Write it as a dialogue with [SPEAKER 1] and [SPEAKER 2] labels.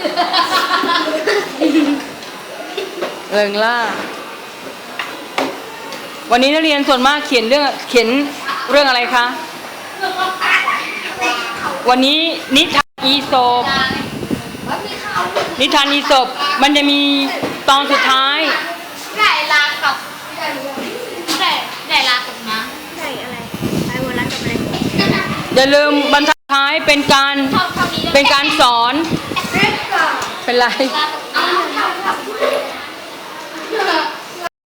[SPEAKER 1] Ha ha ha ha!
[SPEAKER 2] เริงล่า วันนี้นักเรียนส่วนมากเขียนเรื่องเขียนเรื่องอะไรคะ วันนี้นิทานอีโศบนิทานอีโศบมันจะมีตอนสุดท้าย
[SPEAKER 1] ไก่ลากับไก่ไก่ลากับม้า
[SPEAKER 3] ไก่อะไรไก่วันละกับอะไร
[SPEAKER 2] อย่าลืมบรรทัดท้ายเป็นการ
[SPEAKER 1] ชอบชอบนี้
[SPEAKER 2] เป็นการสอน เป็นไร
[SPEAKER 1] ลากับม้า